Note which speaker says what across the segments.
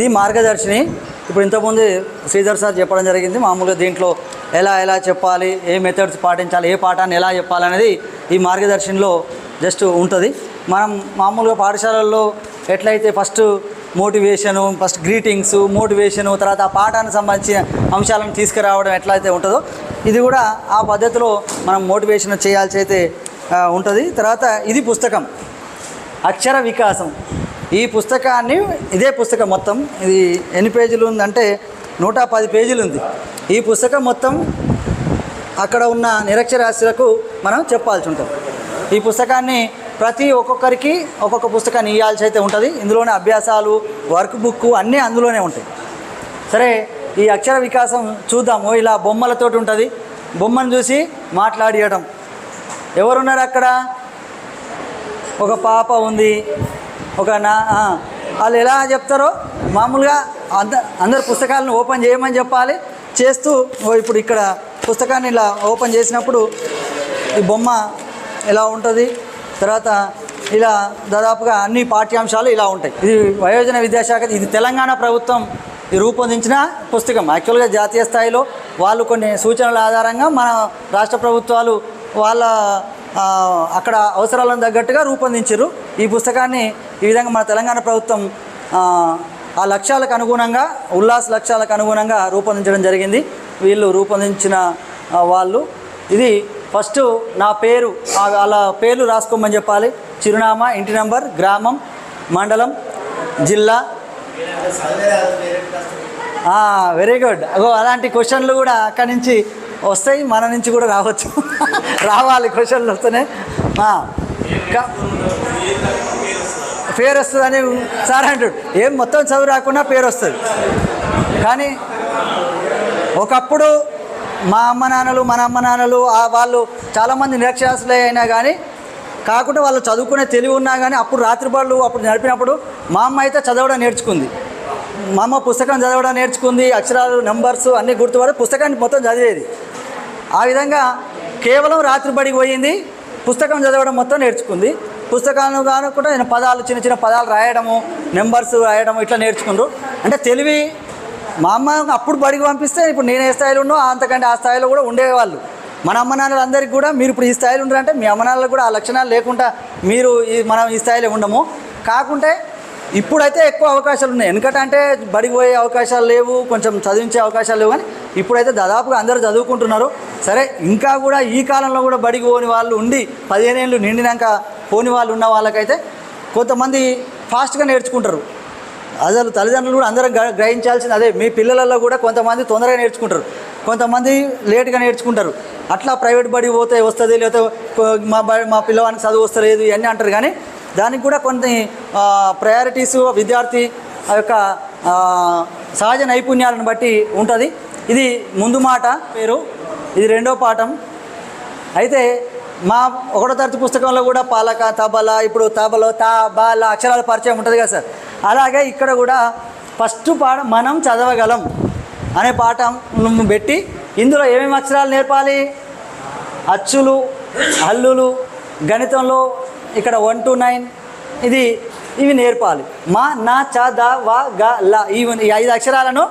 Speaker 1: ఇది మార్గదర్శిని. ఇప్పుడు ఇంతకుముందు శ్రీధర్ సార్ చెప్పడం జరిగింది మామూలుగా దీంట్లో ఎలా ఎలా చెప్పాలి ఏ మెథడ్స్ పాటించాలి ఏ పాఠాన్ని ఎలా చెప్పాలనేది ఈ మార్గదర్శినిలో జస్ట్ ఉంటుంది. మనం మామూలుగా పాఠశాలల్లో ఎట్లయితే first motivation first greetings motivation తర్వాత ఆ పాఠానికి సంబంధించిన అంశాలను తీసుకురావడం ఎట్లయితే ఉంటుందో ఇది కూడా ఆ పద్ధతిలో మనం మోటివేషన్ చేయాల్సి అయితే ఉంటుంది. తర్వాత ఇది పుస్తకం. అక్షర వికాసం. ఈ పుస్తకాన్ని ఇదే పుస్తకం మొత్తం ఇది ఎన్ని పేజీలు ఉందంటే నూట పది పేజీలు ఉంది. ఈ పుస్తకం మొత్తం అక్కడ ఉన్న నిరక్షరాస్యులకు మనం చెప్పాల్సి ఉంటుంది. ఈ పుస్తకాన్ని ప్రతి ఒక్కొక్కరికి ఒక్కొక్క పుస్తకాన్ని ఇవ్వాల్సి అయితే ఉంటుంది. ఇందులోనే అభ్యాసాలు వర్క్ బుక్ అన్నీ అందులోనే ఉంటాయి. సరే ఈ అక్షర వికాసం చూద్దాము. ఇలా బొమ్మలతోటి ఉంటుంది. బొమ్మను చూసి మాట్లాడియడం ఎవరున్నారు అక్కడ? ఒక పాప ఉంది. ఒక నా వాళ్ళు ఎలా చెప్తారో మామూలుగా అంద అందరు పుస్తకాలను ఓపెన్ చేయమని చెప్పాలి. చేస్తూ ఓ ఇప్పుడు ఇక్కడ పుస్తకాన్ని ఇలా ఓపెన్ చేసినప్పుడు ఈ బొమ్మ ఎలా ఉంటుంది? తర్వాత ఇలా దాదాపుగా అన్ని పాఠ్యాంశాలు ఇలా ఉంటాయి. ఇది వయోజన విద్యాశాఖ ఇది తెలంగాణ ప్రభుత్వం రూపొందించిన పుస్తకం. యాక్చువల్గా జాతీయ స్థాయిలో వాళ్ళు కొన్ని సూచనల ఆధారంగా మన రాష్ట్ర ప్రభుత్వాలు వాళ్ళ అక్కడ అవసరాలను తగ్గట్టుగా రూపొందించారు ఈ పుస్తకాన్ని ఈ విధంగా మన తెలంగాణ ప్రభుత్వం ఆ, లక్ష్యాలకు అనుగుణంగా ఉల్లాస లక్ష్యాలకు అనుగుణంగా రూపొందించడం జరిగింది. వీళ్ళు రూపొందించిన వాళ్ళు. ఇది ఫస్ట్ నా పేరు అలా వాళ్ళ పేర్లు రాసుకోమని చెప్పాలి. చిరునామా ఇంటి నంబర్ గ్రామం మండలం జిల్లా. వెరీ గుడ్ అగో అలాంటి క్వశ్చన్లు కూడా అక్కడి నుంచి వస్తాయి మన నుంచి కూడా రావచ్చు. రావాలి క్వశ్చన్లు వస్తేనే. పేరు వస్తుంది పేరు వస్తుందని సార్ అంటాడు. ఏం మొత్తం చదువు రాకుండా పేరు వస్తుంది. కానీ ఒకప్పుడు మా అమ్మ నాన్నలు మన అమ్మ నాన్నలు వాళ్ళు చాలామంది నిరక్షరాస్యులే అయినా కానీ కాకుండా వాళ్ళు చదువుకునే తెలివి ఉన్నా కానీ అప్పుడు రాత్రిబాళ్ళు అప్పుడు నడిపినప్పుడు మా అమ్మ అయితే చదవడం నేర్చుకుంది. మా అమ్మ పుస్తకం చదవడం నేర్చుకుంది అక్షరాలు నెంబర్స్ అన్నీ గుర్తుపడి పుస్తకాన్ని మొత్తం చదివేది. ఆ విధంగా కేవలం రాత్రి బడికి పోయింది పుస్తకం చదవడం మొత్తం నేర్చుకుంది. పుస్తకాలను కూడా నేను పదాలు చిన్న చిన్న పదాలు రాయడము నెంబర్స్ రాయడము ఇట్లా నేర్చుకుండ్రు అంటే తెలివి మా అమ్మ అప్పుడు బడికి పంపిస్తే ఇప్పుడు నేను ఏ స్థాయిలో ఉన్నో అంతకంటే ఆ స్థాయిలో కూడా ఉండేవాళ్ళు. మన అమ్మ నాన్నలందరికీ కూడా మీరు ఇప్పుడు ఈ స్థాయిలో ఉన్నారంటే మీ అమ్మ నాన్నలకు కూడా ఆ లక్షణాలు లేకుండా మీరు ఈ మనం ఈ స్థాయిలో ఉండము. కాకుంటే ఇప్పుడైతే ఎక్కువ అవకాశాలు ఉన్నాయి. ఎందుకంటే అంటే బడికి పోయే అవకాశాలు లేవు కొంచెం చదివించే అవకాశాలు లేవు కానీ ఇప్పుడైతే దాదాపుగా అందరూ చదువుకుంటున్నారు. సరే ఇంకా కూడా ఈ కాలంలో కూడా బడికి పోని వాళ్ళు ఉండి పదిహేను ఏళ్ళు నిండినాక పోని వాళ్ళు ఉన్న వాళ్ళకైతే కొంతమంది ఫాస్ట్గా నేర్చుకుంటారు. అసలు తల్లిదండ్రులు కూడా అందరూ గ్రహించాల్సింది అదే మీ పిల్లలలో కూడా కొంతమంది తొందరగా నేర్చుకుంటారు. కొంతమంది లేట్గా నేర్చుకుంటారు. అట్లా ప్రైవేట్ బడి పోతే వస్తుంది లేకపోతే మా బడి మా పిల్లవానికి చదువు వస్తలేదు ఇవన్నీ అంటారు. కానీ దానికి కూడా కొన్ని ప్రయారిటీస్ విద్యార్థి ఆ యొక్క సహజ నైపుణ్యాలను బట్టి ఉంటుంది. ఇది ముందు మాట పేరు ఇది రెండో పాఠం. అయితే మా ఒకటో తరగతి పుస్తకంలో కూడా పాలక తబల ఇప్పుడు తబలో తా బాల అక్షరాల పరిచయం ఉంటుంది కదా సార్. అలాగే ఇక్కడ కూడా ఫస్ట్ పాఠం మనం చదవగలం అనే పాఠం పెట్టి ఇందులో ఏమేమి అక్షరాలు నేర్పాలి? అచ్చులు హల్లులు గణితంలో ఇక్కడ వన్ టు నైన్ ఇది ఇవి నేర్పాలి. మా నా చ ద వా గ ల ఈ ఐదు అక్షరాలను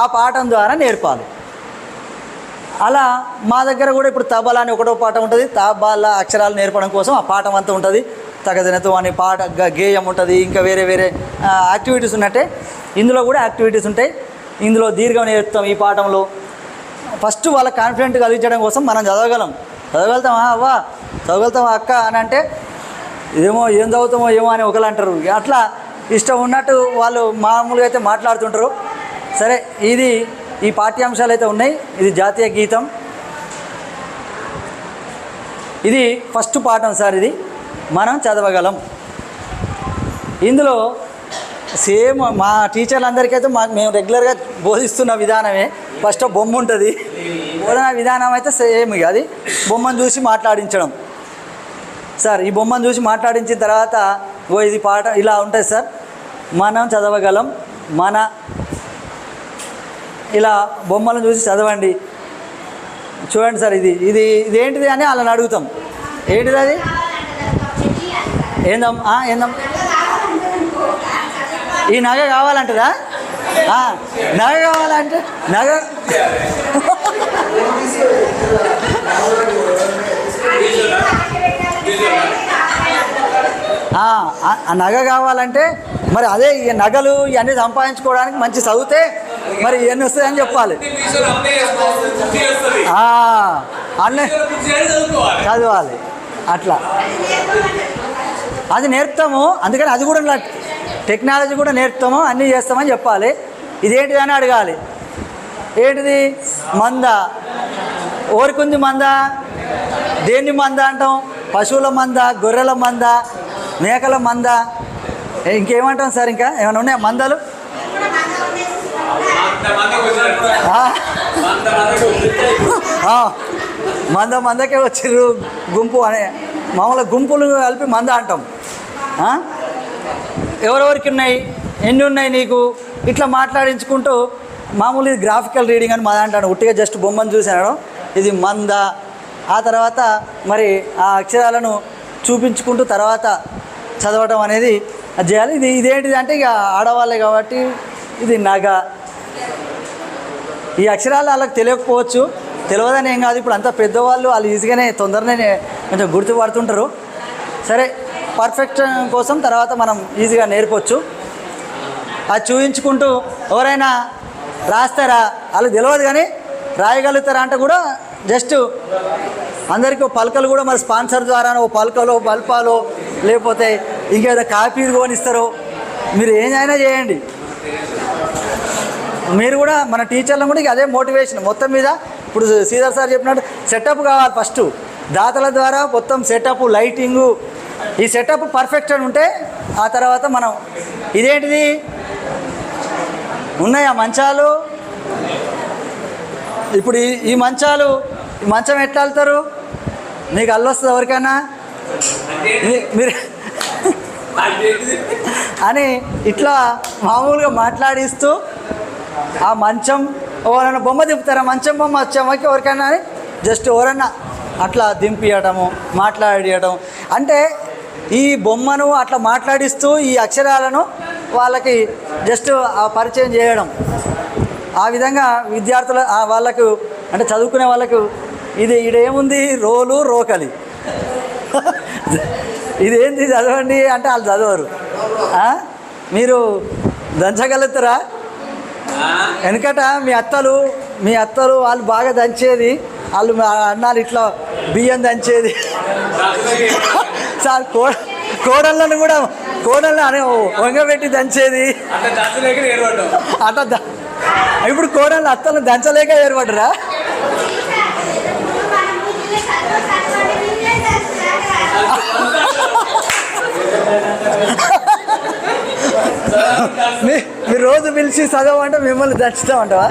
Speaker 1: ఆ పాఠం ద్వారా నేర్పాలి. అలా మా దగ్గర కూడా ఇప్పుడు తబలా అని ఒకటో పాఠం ఉంటుంది. తబాలా అక్షరాలు నేర్పడం కోసం ఆ పాఠం అంతా ఉంటుంది. తగదినతో అనే పాట గ- గేయం ఉంటుంది. ఇంకా వేరే వేరే యాక్టివిటీస్ ఉన్నట్టే. ఇందులో కూడా యాక్టివిటీస్ ఉంటాయి. ఇందులో దీర్ఘం నేర్పుతాం ఈ పాఠంలో. ఫస్ట్ వాళ్ళ కాన్ఫిడెంట్ కలిగించడం కోసం మనం చదవగలం. చదవగలుగుతామా? అవ్వా చదవగలుగుతామా అక్క అని అంటే ఏమో ఏం చదువుతామో ఏమో అని ఒకరు అంటారు. అట్లా ఇష్టం ఉన్నట్టు వాళ్ళు మామూలుగా అయితే మాట్లాడుతుంటారు. సరే ఇది ఈ పాఠ్యాంశాలు అయితే ఉన్నాయి. ఇది జాతీయ గీతం. ఇది ఫస్ట్ పాఠం సార్ ఇది. మనం చదవగలం. ఇందులో సేమ్ మా టీచర్లందరికైతే మా మేము రెగ్యులర్గా బోధిస్తున్న విధానమే. ఫస్ట్ బొమ్మ ఉంటుంది. బోధన విధానం అయితే సేమ్ ఇక అది. బొమ్మను చూసి మాట్లాడించడం. సార్ ఈ బొమ్మను చూసి మాట్లాడించిన తర్వాత ఓ ఇది పాట ఇలా ఉంటుంది సార్. మనం చదవగలం. మన ఇలా బొమ్మలను చూసి చదవండి. చూడండి సార్ ఇది ఇది ఇదేంటిది అని వాళ్ళని అడుగుతాం. ఏంటిది అది? ఏందమ్ ఏందమ్ ఈ నగ కావాలంటదా? నగ కావాలంటే నగ ఆ నగ కావాలంటే మరి అదే ఈ నగలు ఇవన్నీ సంపాదించుకోవడానికి మంచి చదివితే మరి ఇవన్నీ వస్తాయని చెప్పాలి. అన్నీ చదవాలి. అట్లా. అది నేర్పుతాము. అందుకని అది కూడా టెక్నాలజీ కూడా నేర్పుతాము. అన్నీ చేస్తామని చెప్పాలి. ఇదేంటిది అని అడగాలి. ఏంటిది? మంద. ఓరికుంది మంద. దేన్ని మంద అంటాం? పశువుల మంద గొర్రెల మంద మేకల మంద. ఇంకేమంటాం సార్ ఇంకా? ఏమైనా ఉన్నాయా మందలు? మంద మందకే వచ్చారు గుంపు అనే. మామూలుగా గుంపులు కలిపి మంద అంటాం. ఎవరెవరికి ఉన్నాయి? ఎన్ని ఉన్నాయి నీకు? ఇట్లా మాట్లాడించుకుంటూ మామూలు ఇది గ్రాఫికల్ రీడింగ్ అని మంద అంటాడు. ఉట్టిగా జస్ట్ బొమ్మను చూసాడు ఇది మంద. ఆ తర్వాత మరి ఆ అక్షరాలను చూపించుకుంటూ తర్వాత చదవటం అనేది అది చేయాలి. ఇది ఇదేంటిది అంటే ఇక ఆడవాళ్ళే కాబట్టి ఇది నగ. ఈ అక్షరాలు వాళ్ళకి తెలియకపోవచ్చు. తెలియదని ఏం కాదు. ఇప్పుడు అంత పెద్దవాళ్ళు వాళ్ళు ఈజీగానే తొందరనే కొంచెం గుర్తుపడుతుంటారు సరే పర్ఫెక్ట్ కోసం తర్వాత మనం ఈజీగా నేర్పొచ్చు. అది చూపించుకుంటూ ఎవరైనా రాస్తారా? వాళ్ళకి తెలియదు కానీ రాయగలుగుతారా అంటే కూడా జస్ట్ అందరికీ పలకలు కూడా మరి స్పాన్సర్ ద్వారా ఓ పలకలో బల్పాలో లేకపోతే ఇంకేదో కాపీలు కొనిస్తారో. మీరు ఏదైనా చేయండి. మీరు కూడా మన టీచర్లను కూడా ఇక అదే మోటివేషన్ మొత్తం మీద. ఇప్పుడు శ్రీధర్ సార్ చెప్పినట్టు సెటప్ కావాలి ఫస్ట్ దాతల ద్వారా మొత్తం సెటప్ లైటింగు ఈ సెటప్ పర్ఫెక్ట్ అని ఉంటే ఆ తర్వాత మనం ఇదేంటిది? ఉన్నాయా మంచాలు? ఇప్పుడు ఈ మంచాలు మంచం ఎట్లా వెళ్తారు మీకు అల్లొస్తుంది ఎవరికైనా? మీరు అని ఇట్లా మామూలుగా మాట్లాడిస్తూ ఆ మంచం ఎవరైనా బొమ్మ దింపుతారా మంచం బొమ్మ వచ్చామకి ఎవరికైనా అని జస్ట్ ఎవరన్నా అట్లా దింపియటము మాట్లాడియటం. అంటే ఈ బొమ్మను అట్లా మాట్లాడిస్తూ ఈ అక్షరాలను వాళ్ళకి జస్ట్ ఆ పరిచయం చేయడం. ఆ విధంగా విద్యార్థుల వాళ్ళకు అంటే చదువుకునే వాళ్ళకు ఇది ఇదేముంది? రోలు రోకలి. ఇదేంటి చదవండి అంటే వాళ్ళు చదవరు. మీరు దంచగలుగుతారా? వెనకట మీ అత్తలు మీ అత్తలు వాళ్ళు బాగా దంచేది. వాళ్ళు మా అన్నాలు ఇట్లా బియ్యం దంచేది. సార్ కో కోడళ్ళను కూడా కోడళ్ళని అనే వంగబెట్టి దంచేది. అట్లా ద- ఇప్పుడు కోడళ్ళు అత్తలను దంచలేక ఏర్పడరా మీ మీరు రోజు పిలిచి చదవమంటే మిమ్మల్ని దంచుతామంటావా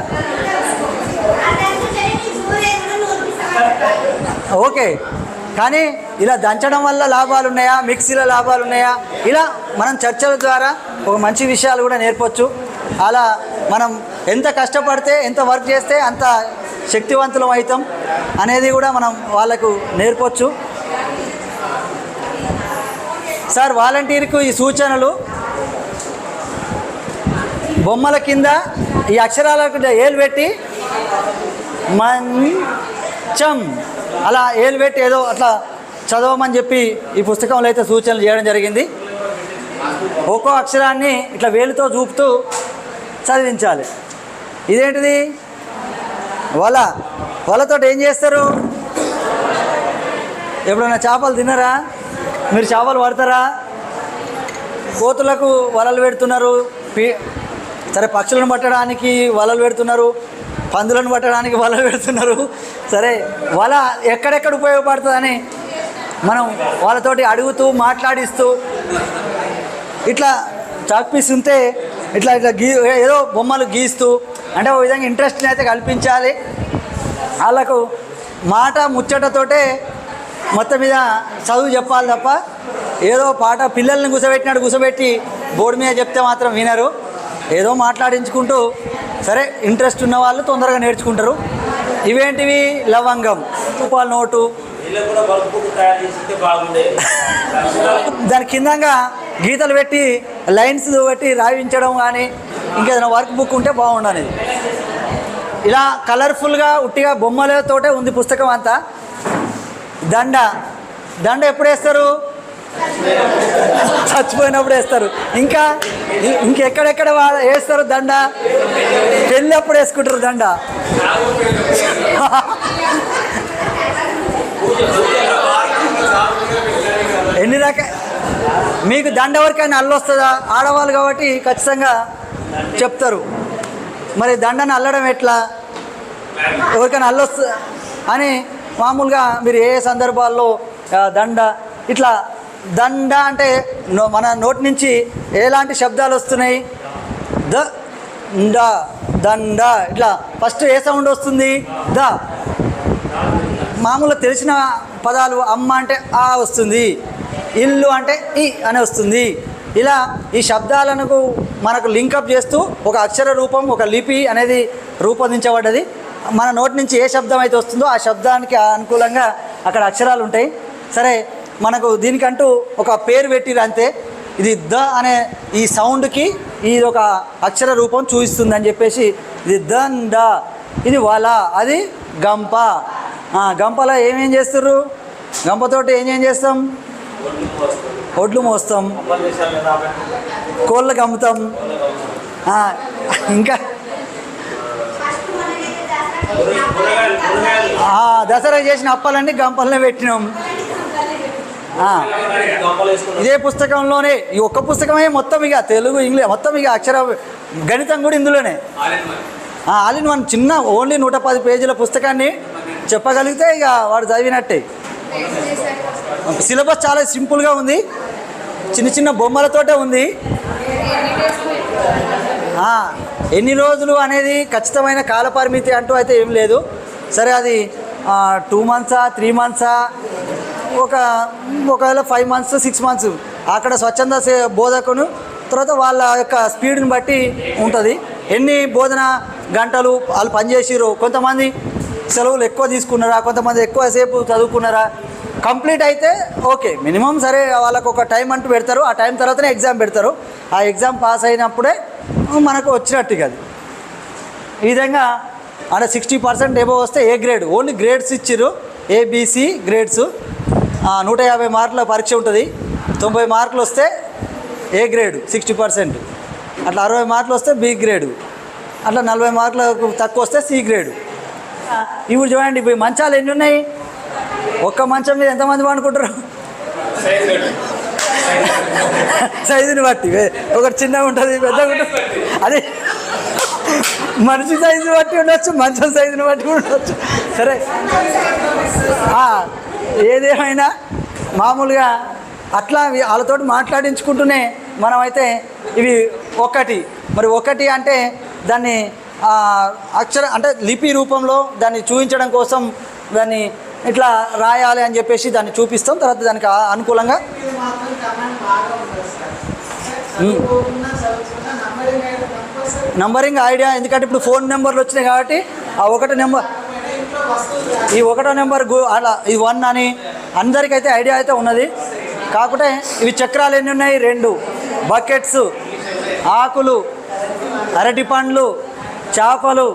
Speaker 1: ఓకే. కానీ ఇలా దంచడం వల్ల లాభాలు ఉన్నాయా? మిక్సీలో లాభాలు ఉన్నాయా? ఇలా మనం చర్చల ద్వారా ఒక మంచి విషయాలు కూడా నేర్పొచ్చు. అలా మనం ఎంత కష్టపడితే ఎంత వర్క్ చేస్తే అంత శక్తివంతులం అవుతాం అనేది కూడా మనం వాళ్ళకు నేర్పొచ్చు. సార్ వాలంటీర్కు ఈ సూచనలు బొమ్మల కింద ఈ అక్షరాలకు ఏలు పెట్టి మంచం. అలా ఏలు పెట్టి ఏదో అట్లా చదవమని చెప్పి ఈ పుస్తకంలో అయితే సూచనలు చేయడం జరిగింది. ఒక్కో అక్షరాన్ని ఇట్లా వేలుతో చూపుతూ చదివించాలి. ఇదేంటిది? వల. వలతో ఏం చేస్తారు? ఎప్పుడైనా చేపలు తినరా మీరు చేపలు పడతారా? కోతులకు వలలు పెడుతున్నారు. సరే పక్షులను పట్టడానికి వలలు పెడుతున్నారు. పందులను పట్టడానికి వలలు పెడుతున్నారు. సరే వల ఎక్కడెక్కడ ఉపయోగపడుతుందని మనం వాళ్ళతోటి అడుగుతూ మాట్లాడిస్తూ ఇట్లా చాక్ పీస్ ఉంటే ఇట్లా ఇట్లా గీ ఏదో బొమ్మలు గీస్తూ అంటే ఒక విధంగా ఇంట్రెస్ట్ని అయితే కల్పించాలి. వాళ్ళకు మాట ముచ్చటతోటే మొత్తం మీద చదువు చెప్పాలి తప్ప ఏదో పాట పిల్లల్ని కూసబెట్టినాడు కూసబెట్టి బోర్డు మీద చెప్తే మాత్రం వినరు. ఏదో మాట్లాడించుకుంటూ సరే ఇంట్రెస్ట్ ఉన్న వాళ్ళు తొందరగా నేర్చుకుంటారు. ఇవేంటివి? లవంగం. రూపాయల నోటు. దాని కిందంగా గీతలు పెట్టి లైన్స్ పెట్టి రాయించడం కానీ ఇంకేదైనా వర్క్ బుక్ ఉంటే బాగుండని. ఇలా కలర్ఫుల్గా ఉట్టిగా బొమ్మలతోటే ఉంది పుస్తకం అంతా. దండ. దండ ఎప్పుడు వేస్తారు? చచ్చిపోయినప్పుడు వేస్తారు. ఇంకా ఇంకెక్కడెక్కడ వేస్తారు దండ? పెళ్ళినప్పుడు వేసుకుంటారు దండ. ఎన్ని రకాల మీకు దండ వరకైనా అల్లొస్తుందా? ఆడవాళ్ళు కాబట్టి ఖచ్చితంగా చెప్తారు. మరి దండను అల్లడం ఎట్లా? ఎవరికైనా అల్లొస్తుందా? అని మామూలుగా మీరు ఏ సందర్భాల్లో దండ ఇట్లా దండ అంటే నో- మన నోటి నుంచి ఎలాంటి శబ్దాలు వస్తున్నాయి? ద డ దండ. ఇట్లా ఫస్ట్ ఏ సౌండ్ వస్తుంది? ద. మామూలుగా తెలిసిన పదాలు అమ్మ అంటే ఆ వస్తుంది. ఇల్లు అంటే ఈ అని వస్తుంది. ఇలా ఈ శబ్దాలను మనకు లింకప్ చేస్తూ ఒక అక్షర రూపం ఒక లిపి అనేది రూపొందించబడ్డది. మన నోటి నుంచి ఏ శబ్దం అయితే వస్తుందో ఆ శబ్దానికి అనుకూలంగా అక్కడ అక్షరాలు ఉంటాయి. సరే మనకు దీనికంటూ ఒక పేరు పెట్టిరు అంతే. ఇది ద అనే ఈ సౌండ్కి ఇది ఒక అక్షర రూపం చూపిస్తుంది అని చెప్పేసి ఇది దన్ ద ఇది వల అది గంప. గంపలో ఏమేం చేస్తారు గంపతోటి ఏం ఏం చేస్తాం? ఒడ్లు మోస్తాం. కోళ్ళకి అమ్ముతాం ఇంకా దసరా చేసిన అప్పాలన్నీ గంపలనే పెట్టినాం. ఇదే పుస్తకంలోనే ఈ ఒక్క పుస్తకమే మొత్తం ఇక తెలుగు ఇంగ్లీష్ మొత్తం ఇక అక్షర గణితం కూడా ఇందులోనే. ఆల్ ఇన్ వన్ చిన్న ఓన్లీ నూట పది పేజీల పుస్తకాన్ని చెప్పగలిగితే ఇక వాడు చదివినట్టే. సిలబస్ చాలా సింపుల్గా ఉంది. చిన్న చిన్న బొమ్మలతోటే ఉంది. ఎన్ని రోజులు అనేది ఖచ్చితమైన కాలపరిమితి అంటూ అయితే ఏం లేదు. సరే అది టూ మంత్సా త్రీ మంత్సా ఒక ఒకవేళ ఫైవ్ మంత్స్ సిక్స్ మంత్స్ అక్కడ స్వచ్ఛంద సే- బోధకును తర్వాత వాళ్ళ యొక్క స్పీడ్ని బట్టి ఉంటుంది. ఎన్ని బోధన గంటలు వాళ్ళు పనిచేసిరు కొంతమంది సెలవులు ఎక్కువ తీసుకున్నారా కొంతమంది ఎక్కువసేపు చదువుకున్నారా కంప్లీట్ అయితే ఓకే మినిమం సరే వాళ్ళకు ఒక టైం అంటూ పెడతారు. ఆ టైం తర్వాతనే ఎగ్జామ్ పెడతారు. ఆ ఎగ్జామ్ పాస్ అయినప్పుడే మనకు వచ్చినట్టు అది. ఈ విధంగా అంటే సిక్స్టీ పర్సెంట్ ఎబో వస్తే ఏ గ్రేడ్ ఓన్లీ గ్రేడ్స్ ఇచ్చిర్రు. ఏబిసి గ్రేడ్స్ నూట యాభై మార్కుల పరీక్ష ఉంటుంది. తొంభై మార్కులు వస్తే ఏ గ్రేడ్? Sixty percent. అట్లా అరవై మార్కులు వస్తే బి గ్రేడ్. అట్లా నలభై మార్కులకు తక్కువ వస్తే సి గ్రేడ్. ఇప్పుడు చూడండి ఇప్పుడు మంచాలు ఎన్ని ఉన్నాయి? ఒక్క మంచం మీద ఎంతమంది పండుకుంటారు? సైజుని బట్టి. ఒకటి చిన్నగా ఉంటుంది పెద్దగా ఉంటుంది. అదే. మనిషి సైజుని బట్టి ఉండొచ్చు మంచం సైజుని బట్టి ఉండొచ్చు. సరే. ఏదేమైనా మామూలుగా అట్లా వి- వాళ్ళతోటి మాట్లాడించుకుంటూనే మనమైతే ఇవి ఒకటి. మరి ఒకటి అంటే దాన్ని అక్షర అంటే లిపి రూపంలో దాన్ని చూపించడం కోసం దాన్ని ఇట్లా రాయాలి అని చెప్పేసి దాన్ని చూపిస్తాం. తర్వాత దానికి అనుకూలంగా
Speaker 2: నంబరింగ్
Speaker 1: ఐడియా. ఎందుకంటే ఇప్పుడు ఫోన్ నెంబర్లు వచ్చినాయి కాబట్టి ఆ ఒకటో నెంబర్ ఈ ఒకటో నెంబర్ గు- అలా ఈ వన్ అని అందరికైతే ఐడియా అయితే ఉన్నది. కాకపోతే ఇవి చక్రాలు ఎన్ని ఉన్నాయి? రెండు. బకెట్స్ ఆకులు అరటి పండ్లు చేపలు.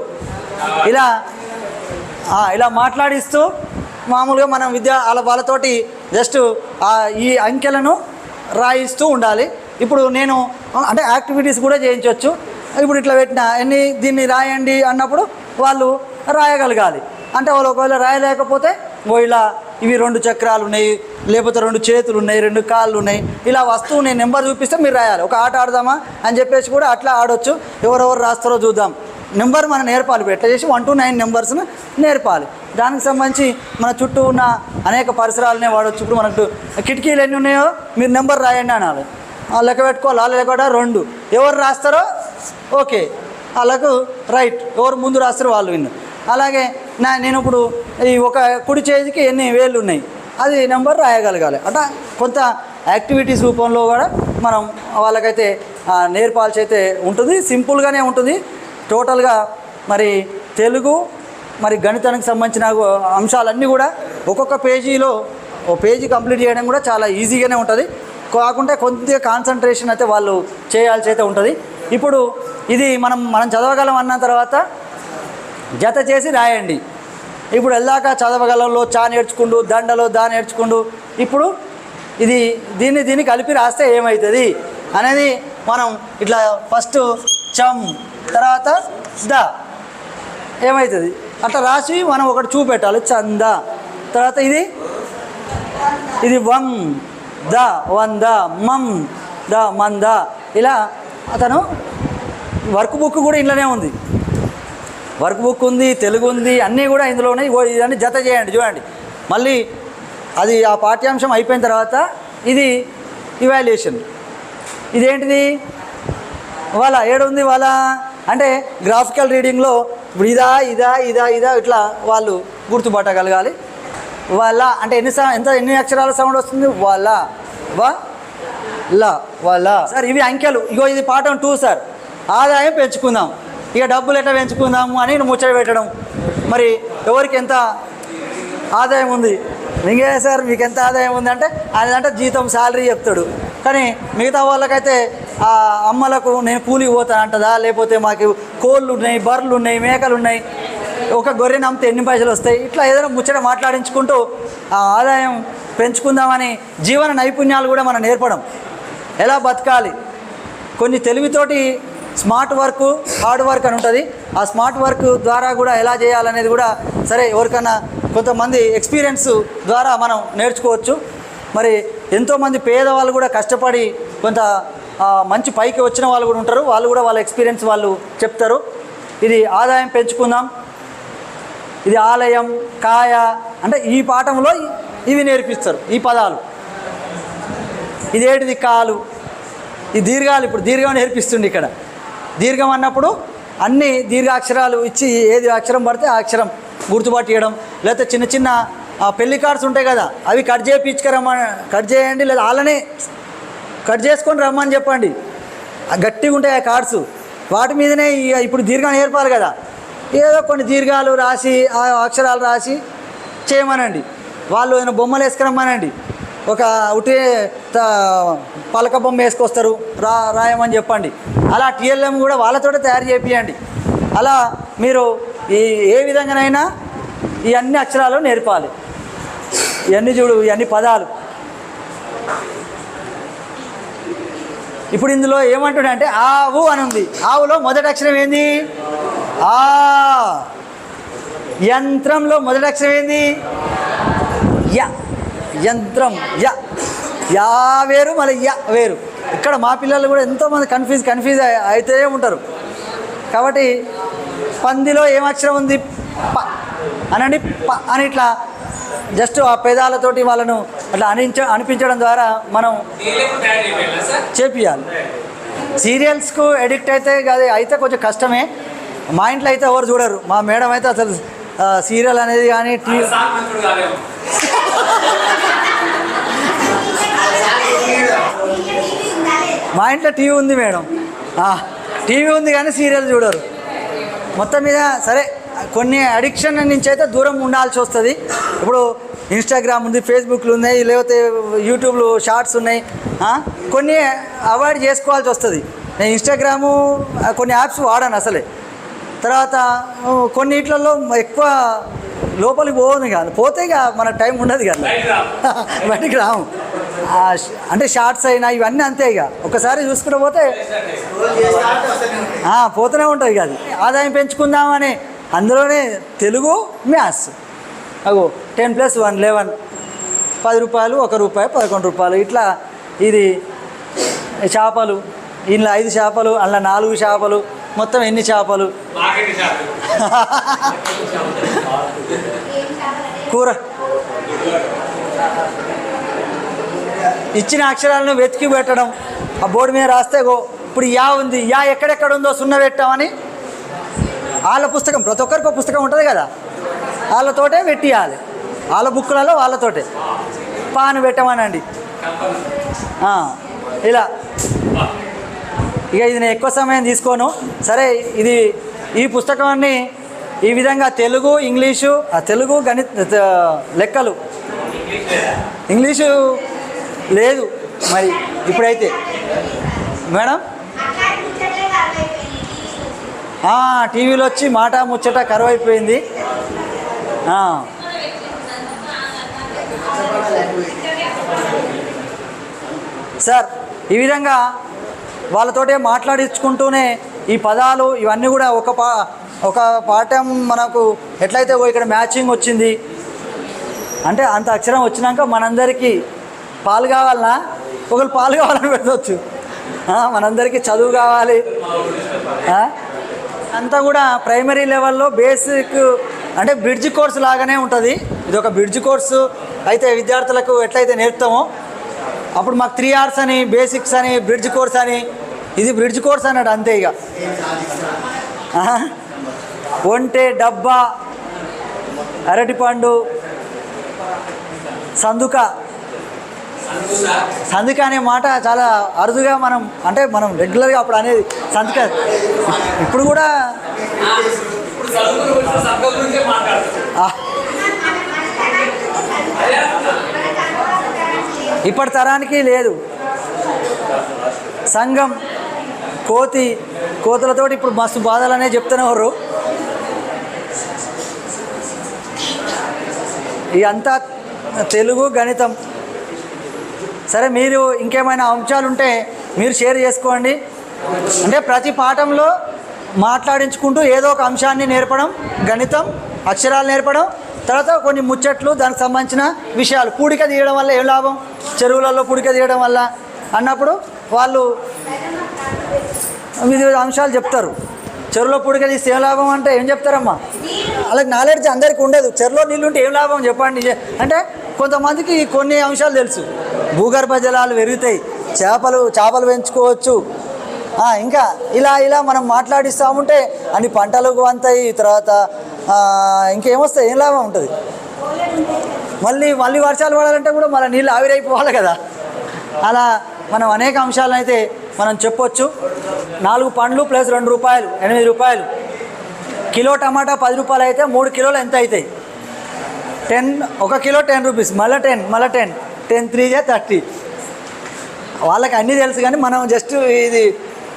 Speaker 1: ఇలా ఇలా మాట్లాడిస్తూ మామూలుగా మనం విద్య వాళ్ళ వాళ్ళతోటి జస్ట్ ఈ అంకెలను రాయిస్తూ ఉండాలి. ఇప్పుడు నేను అంటే యాక్టివిటీస్ కూడా చేయించవచ్చు ఇప్పుడు ఇట్లా పెట్టిన ఎన్ని దీన్ని రాయండి అన్నప్పుడు వాళ్ళు రాయగలగాలి. అంటే వాళ్ళు ఒకవేళ రాయలేకపోతే ఓ ఇలా ఇవి రెండు చక్రాలు ఉన్నాయి లేకపోతే రెండు చేతులు ఉన్నాయి రెండు కాళ్ళు ఉన్నాయి. ఇలా వస్తువు నేను నెంబర్ చూపిస్తే మీరు రాయాలి. ఒక ఆట ఆడదామా అని చెప్పేసి కూడా అట్లా ఆడొచ్చు. ఎవరెవరు రాస్తారో చూద్దాం. నెంబర్ మనం నేర్పాలి. ఎట్లా చేసి వన్ టు నైన్ నెంబర్స్ను నేర్పాలి. దానికి సంబంధించి మన చుట్టూ ఉన్న అనేక పరిసరాలనే వాడొచ్చు. ఇప్పుడు మనకు కిటికీలు ఎన్ని ఉన్నాయో మీరు నెంబర్ రాయండి అనాలి. లెక్క పెట్టుకోవాలి. వాళ్ళ లెక్క కూడా రెండు. ఎవరు రాస్తారో ఓకే. వాళ్ళకు రైట్. ఎవరు ముందు రాస్తారో వాళ్ళు విన్ను. అలాగే నా నేను ఇప్పుడు ఈ ఒక కుడి చేతికి ఎన్ని వేళ్ళు ఉన్నాయి అది నెంబర్ రాయగలగాలి. అట్లా కొంత యాక్టివిటీస్ రూపంలో కూడా మనం వాళ్ళకైతే నేర్పాల్సి అయితే ఉంటుంది సింపుల్గానే ఉంటుంది. టోటల్గా మరి తెలుగు మరి గణితానికి సంబంధించిన అంశాలన్నీ కూడా ఒక్కొక్క పేజీలో ఓ పేజీ కంప్లీట్ చేయడం కూడా చాలా ఈజీగానే ఉంటుంది. కాకుంటే కొద్దిగా కాన్సన్ట్రేషన్ అయితే వాళ్ళు చేయాల్సి అయితే ఉంటుంది. ఇప్పుడు ఇది మనం మనం చదవగలం అన్న తర్వాత జత చేసి రాయండి. ఇప్పుడు వెళ్ళాక చదవగలంలో చా నేర్చుకుండు దండలో దా నేర్చుకుండు ఇప్పుడు ఇది దీన్ని దీన్ని కలిపి రాస్తే ఏమవుతుంది అనేది మనం ఇట్లా ఫస్ట్ చం తర్వాత ద ఏమవుతుంది అట్లా రాసి మనం ఒకటి చూపెట్టాలి చంద. తర్వాత ఇది ఇది వం ద వంద మం ద మంద. ఇలా అతను వర్క్ బుక్ కూడా ఇంట్లోనే ఉంది. వర్క్ బుక్ ఉంది తెలుగు ఉంది అన్నీ కూడా ఇందులో ఉన్నాయి. ఇవన్నీ జత చేయండి చూడండి. మళ్ళీ అది ఆ పాఠ్యాంశం అయిపోయిన తర్వాత ఇది ఇవాల్యుయేషన్ ఇదేంటిది? వాళ్ళ ఏడుంది వాళ్ళ అంటే గ్రాఫికల్ రీడింగ్లో ఇప్పుడు ఇదా ఇదా ఇదా ఇదా ఇట్లా వాళ్ళు గుర్తుపట్టగలగాలి. వాళ్ళ అంటే ఎన్ని ఎంత ఎన్ని అక్షరాల సౌండ్ వస్తుంది? వాళ్ళ వా లా వాళ్ళ. సార్ ఇవి అంకెలు. ఇగో ఇది పాఠం టూ సార్. ఆదాయం పెంచుకుందాం. ఇక డబ్బులు ఎట్లా పెంచుకుందాము అని ముచ్చట పెట్టడం. మరి ఎవరికి ఎంత ఆదాయం ఉంది? మిగే సార్ మీకు ఎంత ఆదాయం ఉంది అంటే ఆయన అంటే జీతం శాలరీ చెప్తాడు. కానీ మిగతా వాళ్ళకైతే ఆ అమ్మలకు నేను కూలికి పోతాను అంటదా? లేకపోతే మాకు కోళ్ళు ఉన్నాయి బర్రెలు ఉన్నాయి మేకలు ఉన్నాయి ఒక గొర్రెని అమ్మితే ఎన్ని పైసలు వస్తాయి? ఇట్లా ఏదైనా ముచ్చట మాట్లాడించుకుంటూ ఆ ఆదాయం పెంచుకుందామని జీవన నైపుణ్యాలు కూడా మనం నేర్పడం. ఎలా బతకాలి? కొన్ని తెలివితోటి స్మార్ట్ వర్క్ హార్డ్ వర్క్ అని ఉంటుంది. ఆ స్మార్ట్ వర్క్ ద్వారా కూడా ఎలా చేయాలనేది కూడా సరే ఎవరికన్నా కొంతమంది ఎక్స్పీరియన్స్ ద్వారా మనం నేర్చుకోవచ్చు. మరి ఎంతోమంది పేదవాళ్ళు కూడా కష్టపడి కొంత మంచి పైకి వచ్చిన వాళ్ళు కూడా ఉంటారు. వాళ్ళు కూడా వాళ్ళ ఎక్స్పీరియన్స్ వాళ్ళు చెప్తారు. ఇది ఆదాయం పెంచుకుందాం. ఇది ఆలయం కాయ అంటే ఈ పాఠంలో ఇవి నేర్పిస్తారు ఈ పదాలు. ఇదేటిది కాలు? ఈ దీర్ఘాలు ఇప్పుడు దీర్ఘం నేర్పిస్తుంది ఇక్కడ. దీర్ఘం అన్నప్పుడు అన్ని దీర్ఘాక్షరాలు ఇచ్చి ఏది అక్షరం పడితే ఆ అక్షరం గుర్తుపట్టియడం లేకపోతే చిన్న చిన్న ఆ పెళ్ళి కార్డ్స్ ఉంటాయి కదా అవి కట్ చేయించుకురమ్మని కట్ చేయండి లేదా వాళ్ళనే కట్ చేసుకొని రమ్మని చెప్పండి. గట్టిగా ఉంటాయి ఆ కార్డ్స్. వాటి మీదనే ఇప్పుడు దీర్ఘం నేర్పాలి కదా. ఏదో కొన్ని దీర్ఘాలు రాసి ఆ అక్షరాలు రాసి చేయమనండి. వాళ్ళు ఏదైనా బొమ్మలు వేసుకురమ్మనండి. ఒక ఉటే త- పలక బొమ్మ వేసుకొస్తారు. రా రాయమని చెప్పండి. అలా టీఎల్ఎం కూడా వాళ్ళతోటే తయారు చేపియండి. అలా మీరు ఈ ఏ విధంగానైనా ఈ అన్ని అక్షరాలు నేర్పాలి. ఇవన్నీ చూడు ఇవన్నీ పదాలు. ఇప్పుడు ఇందులో ఏమంటున్నా ఆవు అని ఉంది ఆవులో మొదటి అక్షరం ఏంది? ఆ. యంత్రంలో మొదటి అక్షరం ఏంది? య. యంత్రం య యా వేరు మళ్ళీ య వేరు. ఇక్కడ మా పిల్లలు కూడా ఎంతోమంది కన్ఫ్యూజ్ కన్ఫ్యూజ్ అయితే ఉంటారు. కాబట్టి పందిలో ఏమక్షరం ఉంది? ప అనండి ప అని ఇట్లా జస్ట్ ఆ పేదాలతోటి వాళ్ళను అట్లా అనించ అనిపించడం ద్వారా మనం చేపియాలి. సీరియల్స్కు ఎడిక్ట్ అయితే అది అయితే కొంచెం కష్టమే. మా ఇంట్లో అయితే ఎవరు చూడరు. మా మేడం అయితే అసలు సీరియల్ అనేది కానీ టీవీ మా ఇంట్లో టీవీ ఉంది మేడం. టీవీ ఉంది కానీ సీరియల్ చూడరు. మొత్తం మీద సరే కొన్ని అడిక్షన్ నుంచి అయితే దూరం ఉండాల్సి వస్తుంది. ఇప్పుడు ఇన్స్టాగ్రామ్ ఉంది ఫేస్బుక్లు ఉన్నాయి లేకపోతే యూట్యూబ్లో షార్ట్స్ ఉన్నాయి. కొన్ని అవాయిడ్ చేసుకోవాల్సి వస్తుంది. నేను ఇన్స్టాగ్రాము కొన్ని యాప్స్ వాడాను అసలే. తర్వాత కొన్నిట్లలో ఎక్కువ లోపలికి పోదు కాదు పోతే ఇక మన టైం ఉండదు కదా బయటికి రాము. అంటే షార్ట్స్ అయినా ఇవన్నీ అంతే ఇక. ఒకసారి చూసుకుంటూ పోతే పోతూనే ఉంటుంది ఇక అది. ఆదాయం పెంచుకుందామని అందులోనే తెలుగు మ్యాథ్స్. అగో టెన్ ప్లస్ వన్ లెవెన్. పది రూపాయలు ఒక రూపాయి పదకొండు రూపాయలు. ఇట్లా ఇది చేపలు ఇందులో ఐదు చేపలు అందులో నాలుగు చేపలు. మొత్తం ఎన్ని చేపలు? కూర. ఇచ్చిన అక్షరాలను వెతికి పెట్టడం. ఆ బోర్డు మీద రాస్తే గో ఇప్పుడు యా ఉంది. యా ఎక్కడెక్కడ ఉందో సున్న పెట్టామని. వాళ్ళ పుస్తకం ప్రతి ఒక్కరికి ఒక పుస్తకం ఉంటుంది కదా. వాళ్ళతోటే పెట్టియాలి. వాళ్ళ బుక్కులలో వాళ్ళతోటే. పాను పెట్టమనండి. ఇలా. ఇక ఇది నేను ఎక్కువ సమయం తీసుకోను. సరే ఇది ఈ పుస్తకాన్ని ఈ విధంగా తెలుగు ఇంగ్లీషు తెలుగు గణిత లెక్కలు. ఇంగ్లీషు లేదు మరి ఇప్పుడైతే. మేడం? టీవీలో వచ్చి మాట ముచ్చట కరువైపోయింది. సార్ ఈ విధంగా వాళ్ళతోటే మాట్లాడించుకుంటూనే ఈ పదాలు ఇవన్నీ కూడా ఒక పా ఒక పాఠం మనకు ఎట్లయితే ఇక్కడ మ్యాచింగ్ వచ్చింది అంటే అంత అక్షరం వచ్చినాక మనందరికీ పాలు కావాలన్నా ఒకరు పాలు కావాలని పెట్టవచ్చు మనందరికీ చదువు కావాలి. అంతా కూడా ప్రైమరీ లెవెల్లో బేసిక్ అంటే బ్రిడ్జ్ కోర్స్ లాగానే ఉంటుంది. ఇది ఒక బ్రిడ్జ్ కోర్సు. అయితే విద్యార్థులకు ఎట్లయితే నేర్పుతామో అప్పుడు మాకు త్రీ అవర్స్ అని బేసిక్స్ అని బ్రిడ్జ్ కోర్స్ అని. ఇది బ్రిడ్జ్ కోర్స్ అన్నాడు అంతే ఇక. ఒంటె డబ్బా అరటిపండు సందుక. సందుక అనే మాట చాలా అరుదుగా మనం అంటే మనం రెగ్యులర్గా అప్పుడు అనేది సందుక. ఇప్పుడు కూడా
Speaker 3: ఇప్పుడు చదువుకుని వచ్చిన సంఘం గురించే మాట్లాడుతున్నాం
Speaker 1: ఆ, ఇప్పటి తరానికి లేదు. సంఘం కోతి కోతులతోటి ఇప్పుడు మస్తు బాధలనే చెప్తున్నారు ఈ అంతా తెలుగు గణితం. సరే మీరు ఇంకేమైనా అంశాలు ఉంటే మీరు షేర్ చేసుకోండి. అంటే ప్రతి పాఠంలో మాట్లాడించుకుంటూ ఏదో ఒక అంశాన్ని నేర్పడం గణితం అక్షరాలు నేర్పడం తర్వాత కొన్ని ముచ్చట్లు దానికి సంబంధించిన విషయాలు పూడిక తీయడం వల్ల ఏం లాభం? చెరువులలో పుడిక తీయడం వల్ల అన్నప్పుడు వాళ్ళు వివిధ అంశాలు చెప్తారు. చెరువులో పుడిక తీస్తే ఏం లాభం అంటే ఏం చెప్తారమ్మా? అలాగే నాలెడ్జ్ అందరికీ ఉండదు. చెరువులో నీళ్ళు ఉంటే ఏం లాభం చెప్పండి. అంటే కొంతమందికి కొన్ని అంశాలు తెలుసు. భూగర్భ జలాలు పెరుగుతాయి. చేపలు చేపలు పెంచుకోవచ్చు. ఇంకా ఇలా ఇలా మనం మాట్లాడిస్తూ ఉంటే అన్ని పంటలు అంతాయి తర్వాత ఇంకేమొస్తాయి ఏం లాభం ఉంటుంది? మళ్ళీ మళ్ళీ వర్షాలు పడాలంటే కూడా మన నీళ్ళు ఆవిరైపోవాలి కదా. అలా మనం అనేక అంశాలను అయితే మనం చెప్పొచ్చు. నాలుగు పండ్లు ప్లస్ రెండు రూపాయలు ఎనిమిది రూపాయలు. కిలో టమాటా పది రూపాయలు అయితే మూడు కిలోలు ఎంత అవుతాయి? టెన్ ఒక కిలో టెన్ రూపీస్ మళ్ళీ టెన్ మళ్ళీ టెన్ టెన్ త్రీ జే థర్టీ. వాళ్ళకి అన్నీ తెలుసు కానీ మనం జస్ట్ ఇది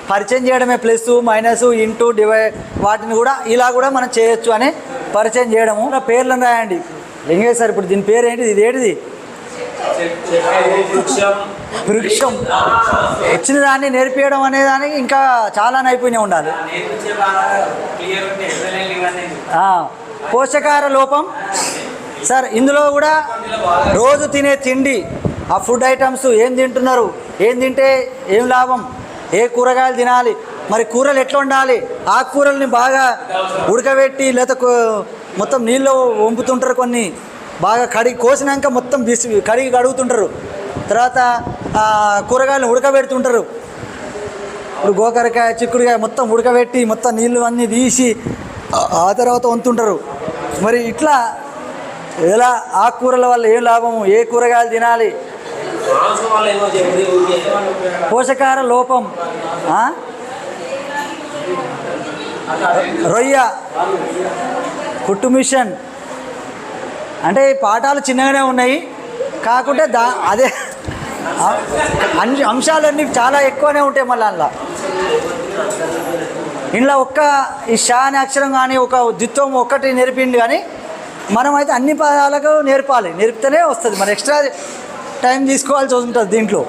Speaker 1: పరిచయం చేయడమే ప్లస్ మైనస్ ఇంటూ డివైడ్ వాటిని కూడా ఇలా కూడా మనం చేయొచ్చు అని పరిచయం చేయడము. ఇలా పేర్లను రాయండి లింగేశ్వర్ ఇప్పుడు దీని పేరు ఏంటిది ఇది ఏంటిది?
Speaker 3: వృక్షం.
Speaker 1: వచ్చిన దాన్ని నేర్పించడం అనే దానికి ఇంకా చాలా నైపుణ్యం ఉండాలి. పోషకాహార లోపం. సార్ ఇందులో కూడా రోజు తినే తిండి ఆ ఫుడ్ ఐటమ్స్ ఏం తింటున్నారు? ఏం తింటే ఏం లాభం? ఏ కూరగాయలు తినాలి? మరి కూరలు ఎట్లా ఉండాలి ఆకుకూరల్ని బాగా ఉడకబెట్టి కో- మొత్తం నీళ్ళు వంపుతుంటారు కొన్ని. బాగా కడిగి కోసినాక మొత్తం బిసి కడిగి కడుగుతుంటారు. తర్వాత కూరగాయలను ఉడకబెడుతుంటారు. ఇప్పుడు గోకరకాయ చిక్కుడుకాయ మొత్తం ఉడకబెట్టి మొత్తం నీళ్ళు అన్నీ తీసి ఆ- తర్వాత వంతుంటారు. మరి ఇట్లా ఎలా ఆకుకూరల వల్ల ఏ లాభం ఏ కూరగాయలు తినాలి? పోషకాహార లోపం రొయ్య. కుట్టు మిషన్. అంటే ఈ పాఠాలు చిన్నగానే ఉన్నాయి. కాకుంటే దా అదే అంశాలన్నీ చాలా ఎక్కువనే ఉంటాయి మళ్ళీ అందులో. ఇంట్లో ఒక్క ఈ షా అనే అక్షరం కానీ ఒక ద్విత్వం ఒక్కటి నేర్పిండు కానీ మనం అయితే అన్ని పదాలకు నేర్పాలి. నేర్పితేనే వస్తుంది. మరి ఎక్స్ట్రా టైం తీసుకోవాల్సి ఉంటుంది దీంట్లో.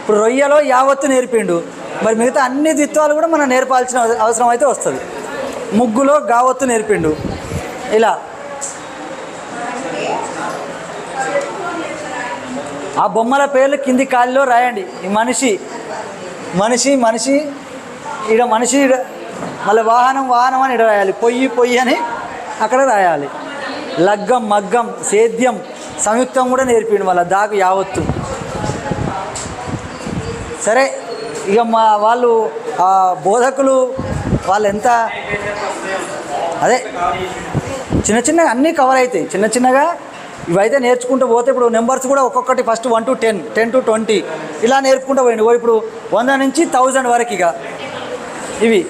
Speaker 1: ఇప్పుడు రొయ్యలో యావత్తు నేర్పిండు. మరి మిగతా అన్ని ద్విత్వాలు కూడా మనం నేర్పాల్సిన అవసరం అయితే వస్తుంది. ముగ్గులో గావత్తు నేర్పిండు. ఇలా. ఆ బొమ్మల పేర్లు కింది కాలిలో రాయండి. ఈ మనిషి మనిషి మనిషి ఈడ మనిషి ఈడ మళ్ళీ వాహనం వాహనం అని ఈడ రాయాలి. పొయ్యి పొయ్యి అని అక్కడ రాయాలి. లగ్గం మగ్గం సేద్యం సంయుక్తం కూడా నేర్పిండు మళ్ళీ దాకు యావత్తు. సరే ఇక మా వాళ్ళు ఆ బోధకులు వాళ్ళు ఎంత అదే చిన్న చిన్నగా అన్నీ కవర్ అవుతాయి చిన్న చిన్నగా ఇవైతే నేర్చుకుంటూ పోతే ఇప్పుడు నెంబర్స్ కూడా ఒక్కొక్కటి first one to ten ten to twenty ఇలా నేర్పుకుంటూ పోయింది ఓ ఇప్పుడు వంద నుంచి థౌజండ్ వరకు ఇక ఇవి.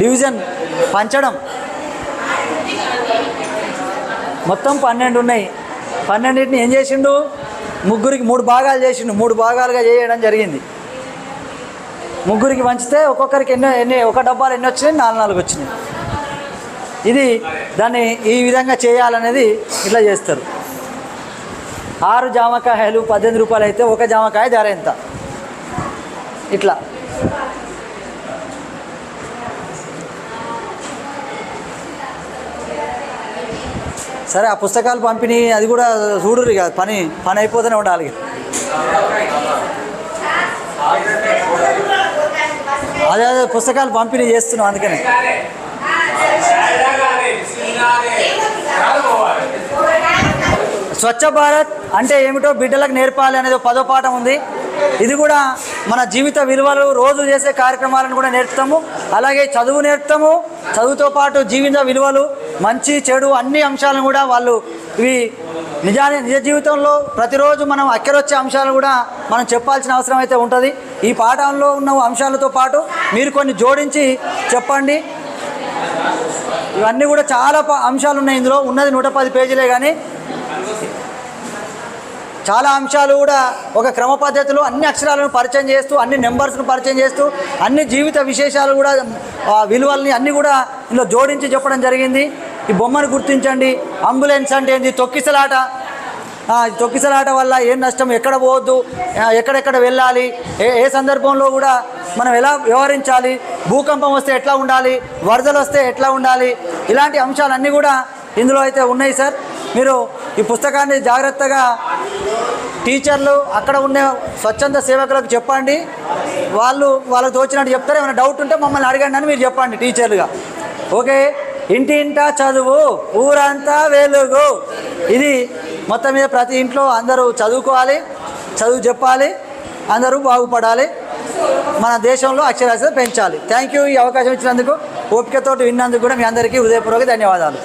Speaker 1: డివిజన్ పంచడం. మొత్తం పన్నెండు ఉన్నాయి. పన్నెండింటిని ఏం చేసిండు? ముగ్గురికి మూడు భాగాలు చేసిండు. మూడు భాగాలుగా చేయడం జరిగింది. ముగ్గురికి పంచితే ఒక్కొక్కరికి ఎన్నో ఎన్ని ఒక డబ్బాలు ఎన్ని వచ్చినాయి? నాలుగు నాలుగు వచ్చినాయి. ఇది దాన్ని ఈ విధంగా చేయాలనేది ఇట్లా చేస్తారు. ఆరు జామకాయలు పద్దెనిమిది రూపాయలు అయితే ఒక జామకాయ ధర ఎంత? ఇట్లా. సరే ఆ పుస్తకాలు పంపిణీ అది కూడా చూడరు కాదు పని పని అయిపోతూనే ఉండాలి అదే అదే పుస్తకాలు పంపిణీ చేస్తున్నాం అందుకని. స్వచ్ఛ భారత్ అంటే ఏమిటో బిడ్డలకు నేర్పాలి అనేది ఒక పదో పాఠం ఉంది. ఇది కూడా మన జీవిత విలువలు రోజు చేసే కార్యక్రమాలను కూడా నేర్పుతాము. అలాగే చదువు నేర్పుతాము. చదువుతో పాటు జీవిత విలువలు మంచి చెడు అన్ని అంశాలను కూడా వాళ్ళు ఇవి నిజాన్ని నిజ జీవితంలో ప్రతిరోజు మనం అక్కరొచ్చే అంశాలు కూడా మనం చెప్పాల్సిన అవసరం అయితే ఉంటుంది. ఈ పాఠంలో ఉన్న అంశాలతో పాటు మీరు కొన్ని జోడించి చెప్పండి. ఇవన్నీ కూడా చాలా ప- అంశాలు ఉన్నాయి ఇందులో. ఉన్నది నూట పది పేజీలే కానీ చాలా అంశాలు కూడా ఒక క్రమ పద్ధతిలో అన్ని అక్షరాలను పరిచయం చేస్తూ అన్ని నెంబర్స్ను పరిచయం చేస్తూ అన్ని జీవిత విశేషాలు కూడా విలువల్ని అన్నీ కూడా ఇందులో జోడించి చెప్పడం జరిగింది. ఈ బొమ్మను గుర్తించండి. అంబులెన్స్ అంటే ఏంది? తొక్కిసలాట. తొక్కిసలాట వల్ల ఏం నష్టం? ఎక్కడ పోవద్దు? ఎక్కడెక్కడ వెళ్ళాలి? ఏ ఏ సందర్భంలో కూడా మనం ఎలా వ్యవహరించాలి? భూకంపం వస్తే ఎట్లా ఉండాలి? వరదలు వస్తే ఎట్లా ఉండాలి? ఇలాంటి అంశాలన్నీ కూడా ఇందులో అయితే ఉన్నాయి సార్. మీరు ఈ పుస్తకాన్ని జాగ్రత్తగా టీచర్లు అక్కడ ఉండే స్వచ్ఛంద సేవకులకు చెప్పండి. వాళ్ళు వాళ్ళకి తోచినట్టు చెప్తారు. ఏమైనా డౌట్ ఉంటే మమ్మల్ని అడగండి అని మీరు చెప్పండి టీచర్లుగా. ఓకే? ఇంటి ఇంటా చదువు ఊరంతా వెలుగు. ఇది మొత్తం మీద ప్రతి ఇంట్లో అందరూ చదువుకోవాలి చదువు చెప్పాలి అందరూ బాగుపడాలి. మన దేశంలో అక్షరాస్యత పెంచాలి. థ్యాంక్ యూ ఈ అవకాశం ఇచ్చినందుకు ఓపికతోటి విన్నందుకు కూడా మీ అందరికీ హృదయపూర్వక ధన్యవాదాలు.